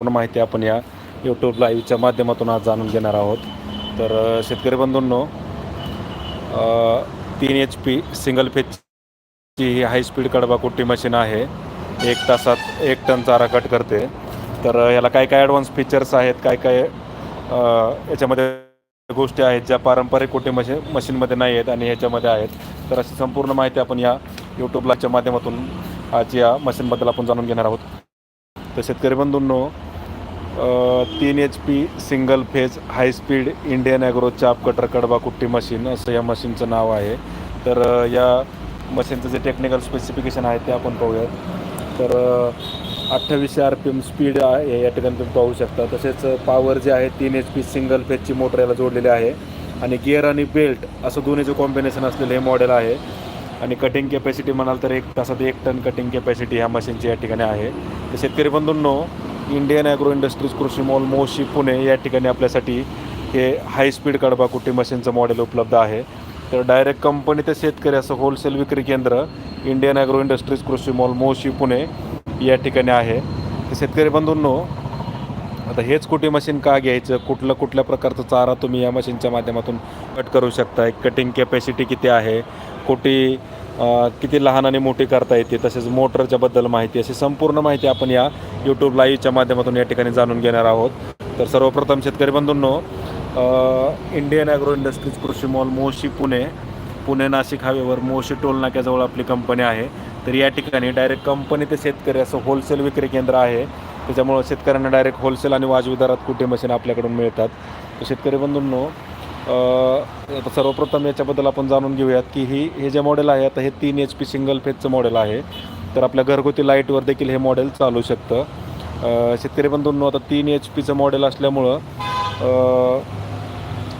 पूर्ण माहिती आपण या यूट्यूब लाईव्हच्या माध्यमातून आज जाणून घेणार आहोत. तर शेतकरी बंधूंनो तीन एच पी सिंगल फेजची ही हाय स्पीड कडबा कुट्टी मशीन आहे. एक तासात एक टन चारा कट करते. तर याला काय काय ॲडव्हान्स फीचर्स आहेत काय काय याच्यामध्ये गोष्टी आहेत ज्या पारंपरिक कुट्टी मशीन मशीनमध्ये नाही आहेत आणि ह्याच्यामध्ये आहेत. तर अशी संपूर्ण माहिती आपण या यूट्यूब लाईव्हच्या माध्यमातून आज या मशीनबद्दल आपण जाणून घेणार आहोत. तर शेतकरी बंधूंनो तीन H P single phase high speed Indian agro chaff cutter कडबा कुट्टी मशीन असं या मशीनचं नाव आहे. तर या मशीनचं जे टेक्निकल स्पेसिफिकेशन आहे ते आपण पाहूयात तर अठ्ठावीसशे आर पी एम स्पीड आहे या ठिकाणी तुम्ही पाहू शकता. तसेच पॉवर जे आहे तीन एच पी सिंगल फेजची मोटर याला जोडलेली आहे. आणि गिअर आणि बेल्ट असं दोन्हीचं कॉम्बिनेशन असलेलं हे मॉडेल आहे. आणि कटिंग कॅपॅसिटी म्हणाल तर एक तासात एक टन कटिंग कॅपॅसिटी ह्या मशीनची या ठिकाणी आहे. तर शेतकरी बंधूंनो इंडियन ॲग्रो इंडस्ट्रीज कृषी मॉल मोशी पुणे या ठिकाणी आपल्यासाठी हे हाय स्पीड कडबा कुट्टी मशीनचं मॉडेल उपलब्ध आहे. तर डायरेक्ट कंपनी ते शेतकरी असं होलसेल विक्री केंद्र इंडियन ॲग्रो इंडस्ट्रीज कृषी मॉल मोशी पुणे या ठिकाणी आहे. तर शेतकरी बंधूंनो आता हेच कुठे मशीन का घ्यायचं? कुठलं कुठल्या प्रकारचा चारा तुम्ही या मशीनच्या माध्यमातून कट करू शकता कटिंग कॅपॅसिटी किती आहे? कुठे किती लहान आणि मोठी करता येते तसेच मोटरच्याबद्दल माहिती अशी संपूर्ण माहिती आपण या यूट्यूब लाईव्हच्या माध्यमातून या ठिकाणी जाणून घेणार आहोत. तर सर्वप्रथम शेतकरी बंधूंनो इंडियन ॲग्रो इंडस्ट्रीज कृषी मॉल मोशी पुणे. पुणे नाशिक हायवेवर मोशी टोल नाक्याजवळ आपली कंपनी आहे. तर या ठिकाणी डायरेक्ट कंपनी ते शेतकरी असं होलसेल विक्री केंद्र आहे. त्याच्यामुळं शेतकऱ्यांना डायरेक्ट होलसेल आणि वाजवी दरात कुठे मशीन आपल्याकडून मिळतात. तर शेतकरी बंधूंनो सर्वप्रथम याच्याबद्दल आपण जाणून घेऊयात की ही हे जे मॉडेल आहे आता हे तीन एच पी सिंगल फेजचं मॉडेल आहे. तर आपल्या घरगुती लाईटवर देखील हे मॉडेल चालू शकतं. शेतकरी बंधूंनो आता तीन एच पीचं मॉडेल असल्यामुळं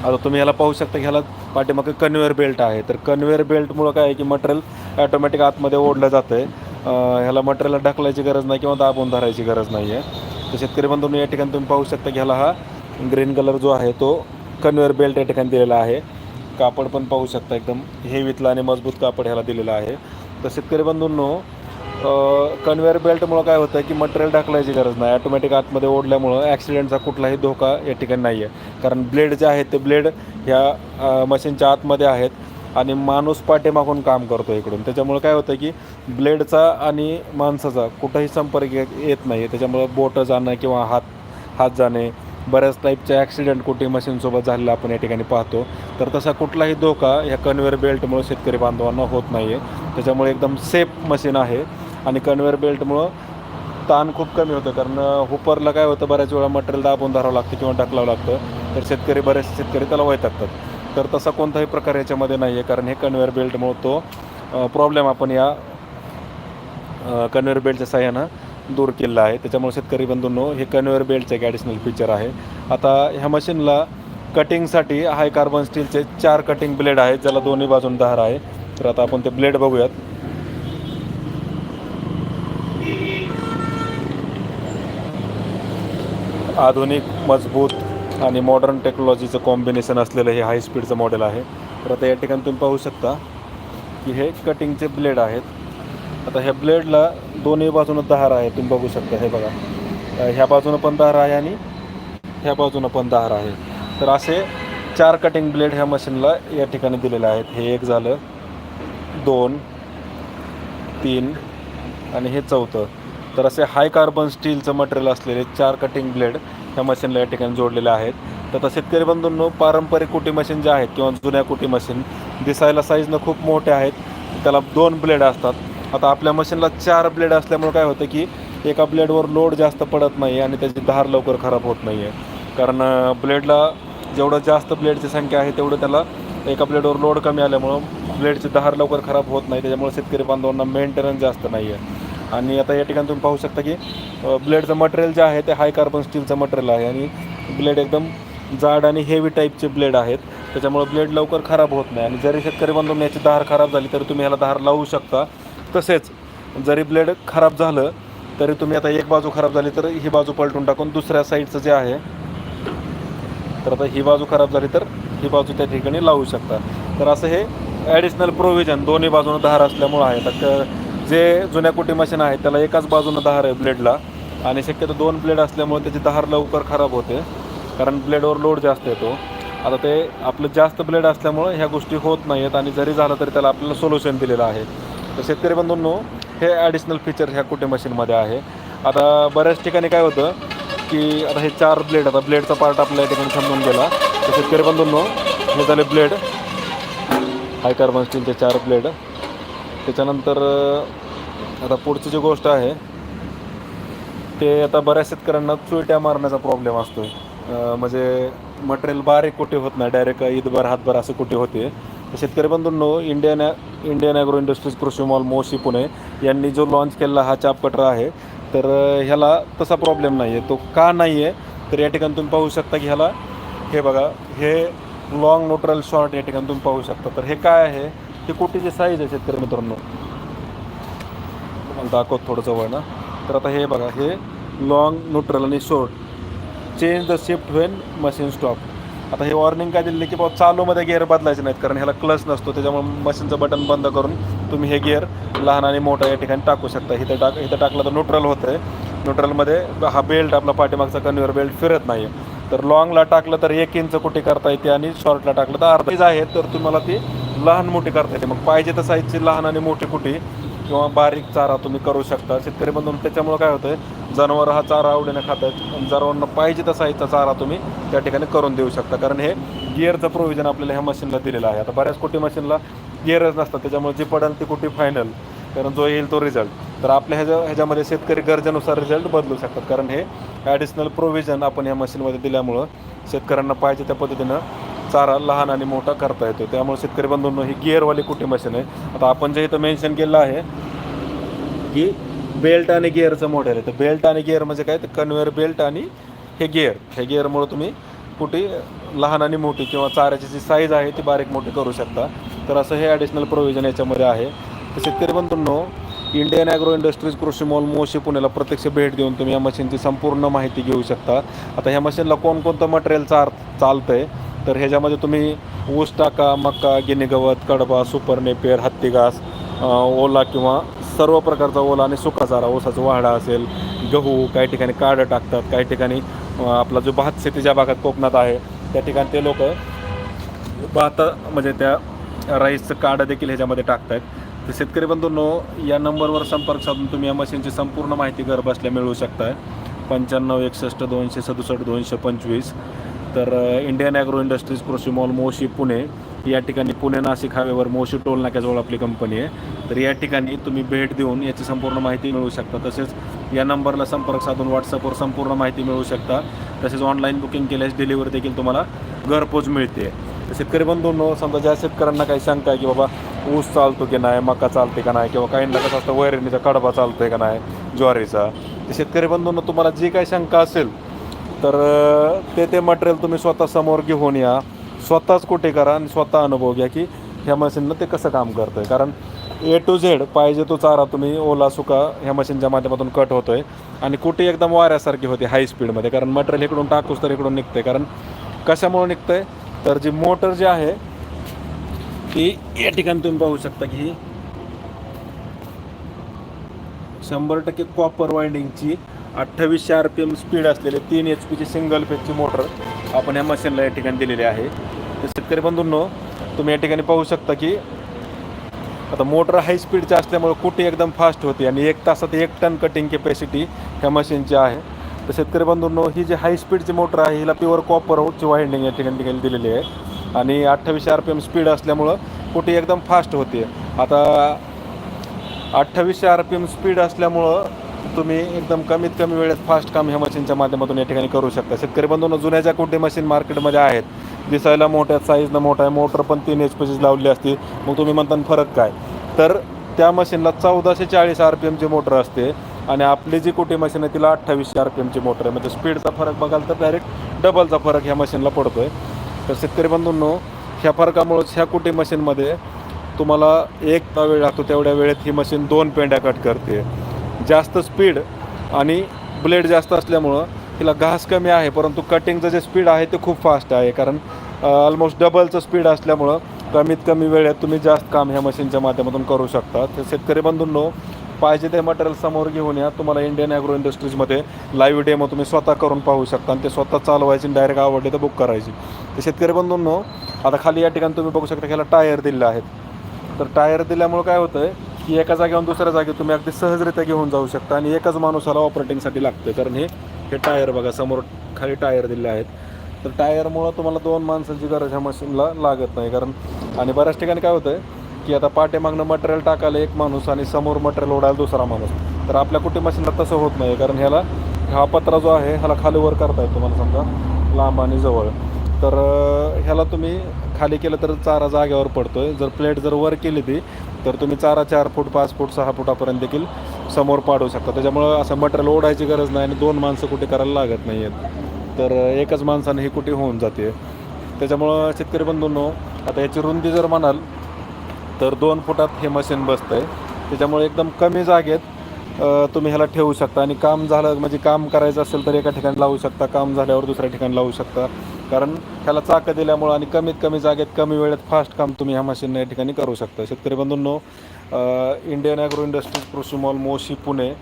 आता तुम्ही ह्याला पाहू शकता की ह्याला पाठीमागं कन्व्हेअर बेल्ट आहे. तर कन्व्हेअर बेल्टमुळं काय आहे की मटेरियल ॲटोमॅटिक आतमध्ये ओढलं जातं आहे ह्याला मटेरियलला ढकलायची गरज नाही किंवा दाबून धरायची गरज नाही आहे तर शेतकरी बंधूंनो या ठिकाणी तुम्ही पाहू शकता की ह्याला हा ग्रीन कलर जो आहे तो कन्वेअर बेल्ट या ठिकाणी दिलेला आहे. कापड पण पाहू शकता एकदम हेवीतलं आणि मजबूत कापड ह्याला दिलेलं आहे. तर शेतकरी बंधूंनो कन्वेअर बेल्टमुळं काय होतं की मटेरियल ढकलायची गरज नाही. ऑटोमॅटिक आतमध्ये ओढल्यामुळं ॲक्सिडेंटचा कुठलाही धोका या ठिकाणी नाही आहे कारण ब्लेड जे आहेत ते ब्लेड ह्या मशीनच्या आतमध्ये आहेत आणि माणूस पाठीमागून काम करतो इकडून. त्याच्यामुळं काय होतं की ब्लेडचा आणि माणसाचा कुठंही संपर्क येत नाही आहे त्याच्यामुळं बोटं जाणं किंवा हात हात जाणे बऱ्याच टाईपचे ॲक्सिडेंट कुठे मशीनसोबत झालेला आपण या ठिकाणी पाहतो. तर तसा कुठलाही धोका ह्या कन्वेअर बेल्टमुळे शेतकरी बांधवांना होत नाही आहे त्याच्यामुळे एकदम सेफ मशीन आहे. आणि कन्वेअर बेल्टमुळं ताण खूप कमी होतं. कारण हुपरला काय होतं बऱ्याच वेळा मटेरियल दाबून धरावं लागतं किंवा टाकलावं लागतं. तर शेतकरी बरेच शेतकरी त्याला वैतागतात. तर तसा कोणताही प्रकार याच्यामध्ये नाही आहे कारण हे कन्वेअर बेल्टमुळं तो प्रॉब्लेम आपण या कन्वेअर बेल्टच्या साह्यानं दूर केलेला आहे. त्याच्यामुळे शेतकरी बंधूंनो हे कन्व्हेअर बेल्टचं एक ॲडिशनल फीचर आहे. आता ह्या मशीनला कटिंगसाठी हाय कार्बन स्टीलचे चार कटिंग ब्लेड आहेत ज्याला दोन्ही बाजून धार आहे. तर आता आपण ते ब्लेड बघूयात. आधुनिक मजबूत आणि मॉडर्न टेक्नॉलॉजीचं कॉम्बिनेशन असलेलं हे हाय स्पीडचं मॉडेल आहे. तर आता या ठिकाणी तुम्ही पाहू शकता की हे कटिंगचे ब्लेड आहेत. आता ह्या ब्लेडला दोन्ही बाजूनं दहार आहे तुम्ही बघू शकता हे बघा. ह्या बाजूनं पण दहार आहे आणि ह्या बाजूनं पण दहार आहे. तर असे चार कटिंग ब्लेड ह्या मशीनला या ठिकाणी दिलेले आहेत. हे एक झालं दोन तीन आणि हे चौथं. तर असे हाय कार्बन स्टीलचं मटेरियल असलेले चार कटिंग ब्लेड ह्या मशीनला या ठिकाणी जोडलेले आहेत. तर आता शेतकरी बंधूंनो पारंपरिक कुटी मशीन ज्या आहेत किंवा जुन्या कुटी मशीन दिसायला साईजनं खूप मोठे आहेत. त्याला दोन ब्लेड असतात. आता आपल्या मशीनला चार ब्लेड असल्यामुळे काय होतं की एका ब्लेडवर लोड जास्त पडत नाही आणि त्याची धार लवकर खराब होत नाही आहे कारण ब्लेडला जेवढं जास्त ब्लेडची संख्या आहे तेवढं त्याला एका ब्लेडवर लोड कमी आल्यामुळं ब्लेडची धार लवकर खराब होत नाही. त्याच्यामुळे शेतकरी बांधवांना मेंटेनन्स जास्त नाही आहे आणि आता या ठिकाणी तुम्ही पाहू शकता की ब्लेडचं मटेरियल जे आहे ते हाय कार्बन स्टीलचं मटेरियल आहे. आणि ब्लेड एकदम जाड आणि हेवी टाईपचे ब्लेड आहेत. त्याच्यामुळे ब्लेड लवकर खराब होत नाही. आणि जरी शेतकरी बांधून याची धार खराब झाली तरी तुम्ही ह्याला धार लावू शकता. तसेच जरी ब्लेड खराब झालं तरी तुम्ही आता एक बाजू खराब झाली तर ही बाजू पलटून टाकून दुसऱ्या साईडचं जे आहे तर आता ही बाजू खराब झाली तर ही बाजू त्या ठिकाणी लावू शकता. तर असं हे ॲडिशनल प्रोव्हिजन दोन्ही बाजूनं धार असल्यामुळं आहे. तर क- जे जुन्या कुटी मशीन आहेत त्याला एकाच बाजूनं धार आहे ब्लेडला. आणि शक्यतो दोन ब्लेड असल्यामुळे त्याची धार लवकर खराब होते कारण ब्लेडवर लोड जास्त येतो. आता ते आपलं जास्त ब्लेड असल्यामुळं ह्या गोष्टी होत नाही आहेत आणि जरी झालं तरी त्याला आपल्याला सोल्युशन दिलेलं आहे. तर शेतकरी बंधूंनो हे ॲडिशनल फीचर ह्या कुठे मशीनमध्ये आहे. आता बऱ्याच ठिकाणी काय होतं की आता हे चार ब्लेड आता ब्लेडचा पार्ट आपल्या ठिकाणी समजून गेला. तर शेतकरी बंधूंनो हे झाले ब्लेड हाय कार्बन स्टीलचे चार ब्लेड त्याच्यानंतर आता पुढची जी गोष्ट आहे ते आता बऱ्याच शेतकऱ्यांना चुईट्या मारण्याचा प्रॉब्लेम असतो आहे म्हणजे मटेरियल बारीक कुठे होत नाही डायरेक्ट ईदभर हातभर असं कुठे होते. शेतकरी बंधूंनो इंडियन इंडियन ॲग्रो इंडस्ट्रीज कृषी मॉल मोशी पुणे यांनी जो लॉन्च केलेला हा चाप कटर आहे तर ह्याला तसा प्रॉब्लेम नाही आहे तो का नाही आहे तर या ठिकाणी तुम्ही पाहू शकता की ह्याला हे बघा हे लॉंग न्यूट्रल शॉर्ट या ठिकाणी तुम्ही पाहू शकता. तर हे काय आहे? हे कुठेची साईज आहे शेतकरी मित्रांनो. तुम्हाला दाखवत थोडं जवळ ना. तर आता हे बघा हे लॉंग न्यूट्रल आणि short change the shift when machine stop आता हे वॉर्निंग काय दिली की बाबा चालूमध्ये गिअर बदलायचे नाहीत कारण ह्याला क्लच नसतो त्याच्यामुळे मशीनचं बटन बंद करून तुम्ही हे गिअर लहान आणि मोठं या ठिकाणी टाकू शकता. इथं टाक इथं टाकलं तर न्यूट्रल होतं आहे न्यूट्रलमध्ये हा बेल्ट आपला पाठीमागचा कन्व्हर बेल्ट फिरत नाही तर लॉंगला टाकलं तर एक इंच कुठे करता येते आणि शॉर्टला टाकलं तर अर्धा इंच आहे तर तुम्हाला ती लहान मोठी करता येते. मग पाहिजे तर साईजची लहान आणि मोठी कुठे किंवा बारीक चारा तुम्ही करू शकता. शेतकरी बंधून त्याच्यामुळं काय होतं जनावर हा चारा आवडीने खातात आणि जनावरांना पाहिजे तसा साईजचा चारा तुम्ही त्या ठिकाणी करून देऊ शकता. कारण हे गिअरचं प्रोव्हिजन आपल्याला ह्या मशीनला दिलेलं आहे. आता बऱ्याच कोटी मशीनला गिअरच नसतात. त्याच्यामुळे जी पडेल ती कुठे फायनल कारण जो येईल तो रिझल्ट तर आपल्या ह्याच्या ह्याच्यामध्ये शेतकरी गरजेनुसार रिझल्ट बदलू शकतात. कारण हे ॲडिशनल प्रोव्हिजन आपण ह्या मशीनमध्ये दिल्यामुळं शेतकऱ्यांना पाहिजे त्या पद्धतीनं चारा लहान आणि मोठा करता येतो. त्यामुळे शेतकरी बंधूंनो ही गिअरवाली कुठे मशीन आहे? आता आपण जे इथं मेन्शन केलं आहे की बेल्ट आणि गिअरचं मॉडेल आहे. तर बेल्ट आणि गिअर म्हणजे काय? तर कन्व्हेअर बेल्ट आणि हे गिअर. हे गिअरमुळे तुम्ही कुठे लहान आणि मोठी किंवा चाऱ्याची जी साईज आहे ती बारीक मोठी करू शकता. तर असं हे ॲडिशनल प्रोव्हिजन याच्यामध्ये आहे. तर शेतकरी बंधूंनो इंडियन ॲग्रो इंडस्ट्रीज कृषी मॉल मोशी पुण्याला प्रत्यक्ष भेट देऊन तुम्ही या मशीनची संपूर्ण माहिती घेऊ शकता. आता ह्या मशीनला कोणकोणतं मटेरियल चार चालतं आहे तर ह्याच्यामध्ये तुम्ही ऊस टाका मका गिनी गवत कडबा सुपर नेपेर हत्ती घास ओला किंवा सर्व प्रकारचा ओला आणि सुका चारा ऊसाचा वाडा असेल गहू काही ठिकाणी काढं टाकतात काही ठिकाणी आपला जो भात शेती ज्या भागात कोकणात आहे त्या ठिकाणी ते लोक भात म्हणजे त्या राईसचं काढं देखील ह्याच्यामध्ये टाकत आहेत तर शेतकरी बंधूंनो या नंबरवर संपर्क साधून तुम्ही या मशीनची संपूर्ण माहिती घरबसल्या मिळू मिळवू शकताय. पंच्याण्णव एकसष्ट दोनशे सदुसष्ट दोनशे पंचवीस. तर इंडियन ॲग्रो इंडस्ट्रीज कृषी मॉल मोशी पुणे या ठिकाणी पुणे नाशिक हायवेवर मोशी टोल नाक्याजवळ आपली कंपनी आहे. तर या ठिकाणी तुम्ही भेट देऊन याची संपूर्ण माहिती मिळवू शकता. तसेच या नंबरला संपर्क साधून व्हॉट्सअपवर संपूर्ण माहिती मिळवू शकता. तसेच ऑनलाईन बुकिंग केल्यास डिलिव्हरी देखील तुम्हाला घरपोच मिळते. शेतकरी बंधूंनो समजा ज्या शेतकऱ्यांना काही शंका आहे की बाबा ऊस चालतो की नाही मका चालते का नाही किंवा काहींना कसं असतं वैरणीचा कडबा चालतोय का नाही ज्वारीचा तर शेतकरी बंधूंना तुम्हाला जी काही शंका असेल तर ते ते मटेरियल तुम्ही स्वतः समोर घेऊन या. स्वतःच कुठे करा आणि स्वतः अनुभव घ्या की ह्या मशीननं ते कसं काम करतं आहे कारण ए टू झेड पाहिजे तो चारा तुम्ही ओला सुका ह्या मशीनच्या माध्यमातून कट होतो आहे आणि कुठे एकदम वाऱ्यासारखी होते हाय स्पीडमध्ये कारण मटेरियल इकडून टाकूस तर इकडून निघतंय. कारण कशामुळे निघतंय? तर जी मोटर जी आहे ती या ठिकाणी तुम्ही पाहू शकता की शंभर टक्के कॉपर वाइंडिंगची अठ्ठावीसशे आर पी एम स्पीड असलेले तीन एच पीची सिंगल फेजची मोटर आपण या मशीनला या ठिकाणी दिलेली आहे. तर शेतकरी बंधूंनो तुम्ही या ठिकाणी पाहू शकता की आता मोटर हाय स्पीडची असल्यामुळे कुठे एकदम फास्ट होते आणि एक तासात एक टन कटिंग कॅपॅसिटी ह्या मशीनची आहे. तर शेतकरी बंधूंनो ही जी हाय स्पीडची मोटर आहे हिला प्युअर कॉपरची वाइंडिंग या ठिकाणी ठिकाणी दिलेली आहे. आणि अठ्ठावीसशे आर पी एम स्पीड असल्यामुळं कुठे एकदम फास्ट होते. आता अठ्ठावीसशे आर पी एम स्पीड असल्यामुळं तुम्ही एकदम कमीत कमी वेळेत फास्ट काम ह्या मशीनच्या माध्यमातून या ठिकाणी करू शकता. शेतकरी बंधूंनो जुन्या ज्या कुठे मशीन मार्केटमध्ये आहेत? दिसायला मोठ्या साईजनं मोठा आहे. मोटर पण तीन एच पीचीच लावली असती. मग तुम्ही म्हणता फरक काय? तर त्या मशीनला चौदाशे चाळीस आर पी एमची मोटर असते. आणि आपली जी कुठे मशीन आहे तिला अठ्ठावीसशे आर पी एमची मोटर आहे. म्हणजे स्पीडचा फरक बघाल तर डायरेक्ट डबलचा फरक ह्या मशीनला पडतो आहे तर शेतकरी बंधूंनो ह्या फरकामुळंच ह्या कुठे मशीनमध्ये तुम्हाला एक वेळ लागतो तेवढ्या वेळेत ही मशीन दोन पेंड्या कट करते. जास्त स्पीड आणि ब्लेड जास्त असल्यामुळं हिला घास कमी आहे परंतु कटिंगचं जे स्पीड आहे ते खूप फास्ट आहे कारण ऑलमोस्ट डबलचं स्पीड असल्यामुळं कमीत कमी वेळेत तुम्ही जास्त काम ह्या मशीनच्या माध्यमातून करू शकता. तर शेतकरी बंधूंनो पाहिजे ते मटेरियल समोर घेऊन या. तुम्हाला इंडियन ॲग्रो इंडस्ट्रीजमध्ये लाईव्ह डेमो तुम्ही स्वतः करून पाहू शकता आणि ते स्वतः चालवायची डायरेक्ट आवडली तर बुक करायची. तर शेतकरी बंधूंनो आता खाली या ठिकाणी तुम्ही बघू शकता की ह्याला टायर दिलेले आहेत. तर टायर दिल्यामुळं काय होतं आहे की एका जागेवरून दुसऱ्या जागेवर तुम्ही अगदी सहजरित्या घेऊन जाऊ शकता आणि एकच माणूसाला ऑपरेटिंगसाठी लागतं. कारण हे हे टायर बघा समोर खाली टायर दिले आहेत. तर टायरमुळं तुम्हाला दोन माणसांची गरज ह्या मशीनला लागत नाही. कारण आणि बऱ्याच ठिकाणी काय होतं आहे की आता पाठीमागनं मटेरियल टाकायला एक माणूस आणि समोर मटेरियल ओढायला दुसरा माणूस. तर आपल्या कुठे मशीनला तसं होत नाही. कारण ह्याला हा पत्रा जो आहे ह्याला खाली वर करता येतो तुम्हाला समजा लांब आणि जवळ. तर ह्याला तुम्ही खाली केलं तर चारा जागेवर आहे जर प्लेट जर वर केली ती तर तुम्ही चारा चार फूट पाच फूट सहा फुटापर्यंत देखील समोर पाडू शकता. त्याच्यामुळं असं मटेरियल ओढायची गरज नाही आणि दोन माणसं कुठे करायला लागत नाही आहेत तर एकच माणसाने ही कुठे होऊन जाते. त्याच्यामुळं शेतकरी बंधूंनो आता याची रुंदी जर म्हणाल तर दोन फुटात हे मशीन बसतं आहे त्याच्यामुळे एकदम कमी जागेत तुम्ही ह्याला ठेवू शकता. आणि काम झालं म्हणजे काम करायचं असेल तर एका ठिकाणी लावू शकता. काम झाल्यावर दुसऱ्या ठिकाणी लावू शकता. कारण ह्याला चाकं दिल्यामुळं आणि कमीत कमी जागेत कमी वेळेत फास्ट काम तुम्ही ह्या मशीन या ठिकाणी करू शकता. शेतकरी बंधूंनो इंडियन ॲग्रो इंडस्ट्रीज कृषी मॉल मोशी पुणे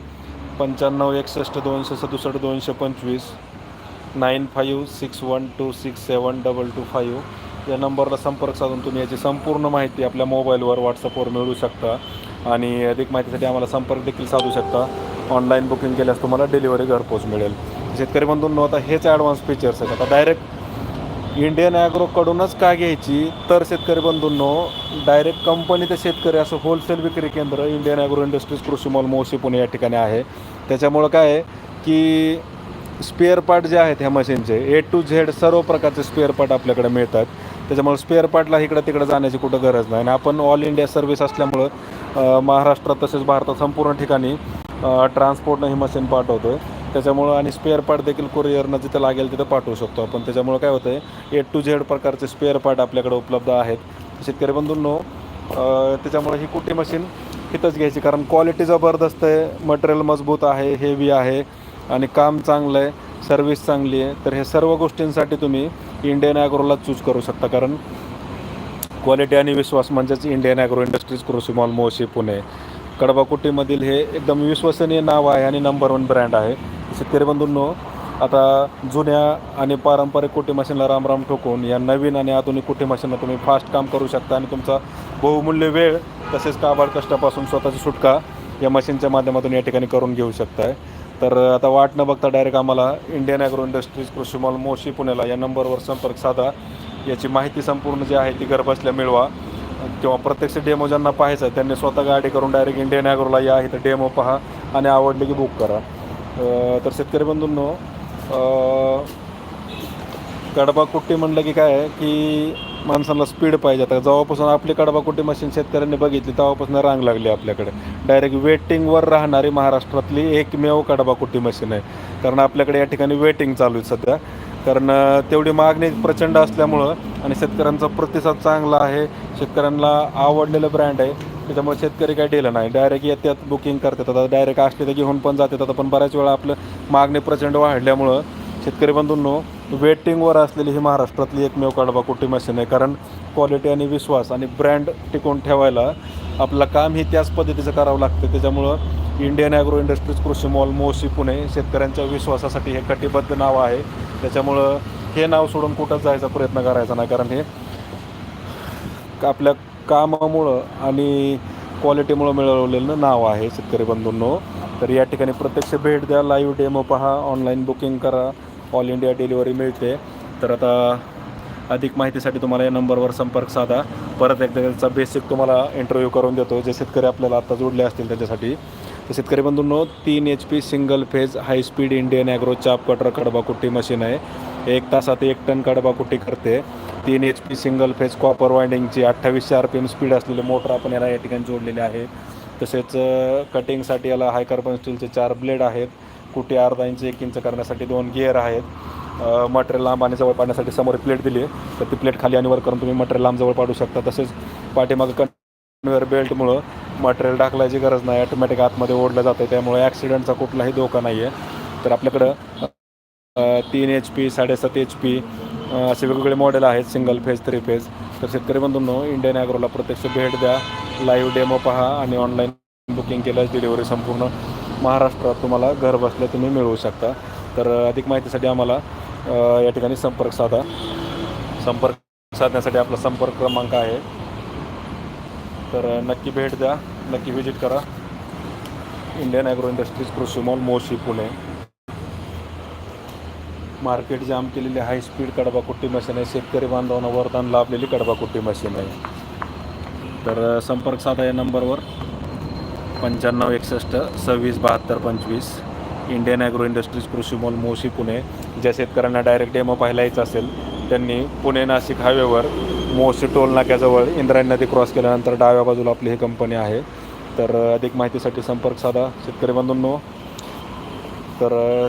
पंच्याण्णव एकसष्ट दोनशे सदुसष्ट दोनशे पंचवीस nine five six one two six seven double two five या नंबरला संपर्क साधून तुम्ही याची संपूर्ण माहिती आपल्या मोबाईलवर व्हॉट्सअपवर मिळवू शकता आणि अधिक माहितीसाठी आम्हाला संपर्क देखील साधू शकता. ऑनलाईन बुकिंग केल्यास तुम्हाला डिलिव्हरी घरपोच मिळेल. शेतकरी बंधूंनो आता हेच ॲडव्हान्स फीचर्स आहेत. आता डायरेक्ट इंडियन ॲग्रोकडूनच का घ्यायची? तर शेतकरी बंधूंनो डायरेक्ट कंपनी ते शेतकरी असं होलसेल विक्री केंद्र इंडियन ॲग्रो इंडस्ट्रीज कृषी मॉल मोशी पुणे या ठिकाणी आहे. त्याच्यामुळं काय आहे की स्पेअर पार्ट जे आहेत ह्या मशीनचे ए टू झेड सर्व प्रकारचे स्पेअर पार्ट आपल्याकडे मिळतात. त्याच्यामुळे स्पेअर पार्टला इकडं तिकडं जाण्याची कुठं गरज नाही. आणि आपण ऑल इंडिया सर्व्हिस असल्यामुळं महाराष्ट्रात तसेच भारतात संपूर्ण ठिकाणी ट्रान्सपोर्टनं ही मशीन पाठवतो आहे त्याच्यामुळं आणि स्पेअर पार्ट देखील कुरिअरनं जिथं लागेल तिथं पाठवू शकतो आपण. त्याच्यामुळं काय होतं आहे ए टू झेड प्रकारचे स्पेअर पार्ट आपल्याकडे उपलब्ध आहेत. शेतकरी बंधूंनो अ, त्याच्यामुळे ही कुठे मशीन इथंच घ्यायची. कारण क्वालिटी जबरदस्त आहे मटेरियल मजबूत आहे हेवी आहे आणि काम चांगलं आहे सर्व्हिस चांगली आहे. तर हे सर्व गोष्टींसाठी तुम्ही इंडियन ॲग्रोला चूज करू शकता. कारण क्वालिटी आणि विश्वास म्हणजेच Indian agro industries Krishi mall Moshi Pune कडबाकुटीमधील हे एकदम विश्वसनीय नाव आहे आणि नंबर वन ब्रँड आहे. शेतकरी बंधूंनो आता जुन्या आणि पारंपरिक कुटी मशीनला रामराम ठोकून या नवीन आणि आधुनिक कुटी मशीनला तुम्ही फास्ट काम करू शकता आणि तुमचा बहुमूल्य वेळ तसेच काबाड कष्टापासून स्वतःची सुटका या मशीनच्या माध्यमातून या ठिकाणी करून घेऊ शकताय. तर आता वाट न बघता डायरेक्ट आम्हाला Indian agro industries Krishi mall Moshi पुण्याला या नंबरवर संपर्क साधा. याची माहिती संपूर्ण जी आहे ती घरबसल्या मिळवा. किंवा प्रत्यक्ष डेमो ज्यांना पाहायचं आहे त्यांनी स्वतः गाडी करून डायरेक्ट इंडियन ॲग्रोला या इथं डेमो पहा आणि आवडले की बुक करा. तर शेतकरी बंधूंनो कडबा कुट्टी म्हणलं की काय आहे की माणसांना स्पीड पाहिजे. आता जेव्हापासून आपली कडबा कुट्टी मशीन शेतकऱ्यांनी बघितली तेव्हापासून रांग लागली आपल्याकडे. डायरेक्ट वेटिंगवर राहणारी महाराष्ट्रातली एकमेव कडबा कुट्टी मशीन आहे. कारण आपल्याकडे या ठिकाणी वेटिंग चालू आहे सध्या. कारण तेवढी मागणी प्रचंड असल्यामुळं आणि शेतकऱ्यांचा प्रतिसाद चांगला आहे. शेतकऱ्यांना आवडलेलं ब्रँड आहे. त्याच्यामुळे शेतकरी काही दिलं नाही. डायरेक्ट येतात बुकिंग करतात. आता डायरेक्ट असले तर घेऊन पण जातात. आता पण बऱ्याच वेळा आपलं मागणी प्रचंड वाढल्यामुळं शेतकरी बंधूंनो वेटिंगवर असलेली ही महाराष्ट्रातली एकमेव कडबा कुठे मशीन आहे? कारण क्वालिटी आणि विश्वास आणि ब्रँड टिकवून ठेवायला आपलं काम ही त्याच पद्धतीचं करावं लागतं. त्याच्यामुळं इंडियन ॲग्रो इंडस्ट्रीज कृषी मॉल मोशी पुणे शेतकऱ्यांच्या विश्वासासाठी हे कटिबद्ध नाव आहे. त्याच्यामुळं हे नाव सोडून कुठंच जायचा प्रयत्न करायचा नाही. कारण हे आपल्या कामामुळं आणि क्वालिटीमुळं मिळवलेलं नाव आहे शेतकरी बंधूंनो. तर या ठिकाणी प्रत्यक्ष भेट द्या लाईव्ह डेमो पहा ऑनलाईन बुकिंग करा ऑल इंडिया डिलिव्हरी मिळते. तर आता अधिक माहितीसाठी तुम्हाला या नंबरवर संपर्क साधा. परत एकदा त्यांचा बेसिक तुम्हाला इंटरव्ह्यू करून देतो. जे शेतकरी आपल्याला आता जोडले असतील त्याच्यासाठी. तर शेतकरी बंधूंनो तीन H P single phase high speed Indian agro chaff cutter कडबा कुट्टी मशीन आहे. एक तासात एक टन कडबाकुटी करते. तीन H P single phase copper वाइंडिंगची अठ्ठावीसशे आर पी एम स्पीड असलेली मोटर आपण याला या ठिकाणी जोडलेली आहे. तसेच कटिंगसाठी याला हाय कार्बन स्टीलचे चार ब्लेड आहेत. कुठे अर्धा इंच एक इंच करण्यासाठी दोन गिअर आहेत. मटेरियल लांब आणि जवळ पाडण्यासाठी समोर प्लेट दिली. आहे तर ती प्लेट खाली आणि वर करून तुम्ही मटेरियल लांब जवळ पाडू शकता. तसेच पाठीमागं कन्वेअर बेल्टमुळं मटेरियल टाकल्याची गरज नाही. ऑटोमॅटिक आतमध्ये ओढलं जातं त्यामुळे ॲक्सिडेंटचा कुठलाही धोका नाही आहे तर आपल्याकडं तीन एच पी साडेसात एच पी असे वेगवेगळे मॉडेल आहेत सिंगल फेज थ्री फेज तर शेतकरी बंधूंनो इंडियन ॲग्रोला प्रत्यक्ष भेट द्या. लाईव्ह डेमो पहा आणि ऑनलाईन बुकिंग केल्यास डिलिव्हरी संपूर्ण महाराष्ट्रात तुम्हाला घर बसल्या तुम्ही मिळवू शकता. तर अधिक माहितीसाठी आम्हाला या ठिकाणी संपर्क साधा. संपर्क साधण्यासाठी आपला संपर्क क्रमांक आहे. तर नक्की भेट द्या. नक्की व्हिजिट करा. इंडियन ॲग्रो इंडस्ट्रीज कृषी mall Moshi Pune market jam केलेली हाय स्पीड कडबाकुट्टी मशीन आहे. शेतकरी बांधवांना वरदान लाभलेली कडबाकुट्टी मशीन आहे. तर संपर्क साधा या नंबरवर. पंच्याण्णव एकसष्ट सव्वीस बहात्तर पंचवीस. इंडियन ॲग्रो इंडस्ट्रीज कृषी मॉल मोशी पुणे ज्या शेतकऱ्यांना डायरेक्ट डेमो पाहायला यायचं असेल त्यांनी पुणे नाशिक हायवेवर मोशी टोल नाक्याजवळ इंद्रायणी नदी क्रॉस केल्यानंतर डाव्या बाजूला आपली ही कंपनी आहे. तर अधिक माहितीसाठी संपर्क साधा. शेतकरी बांधूंनो तर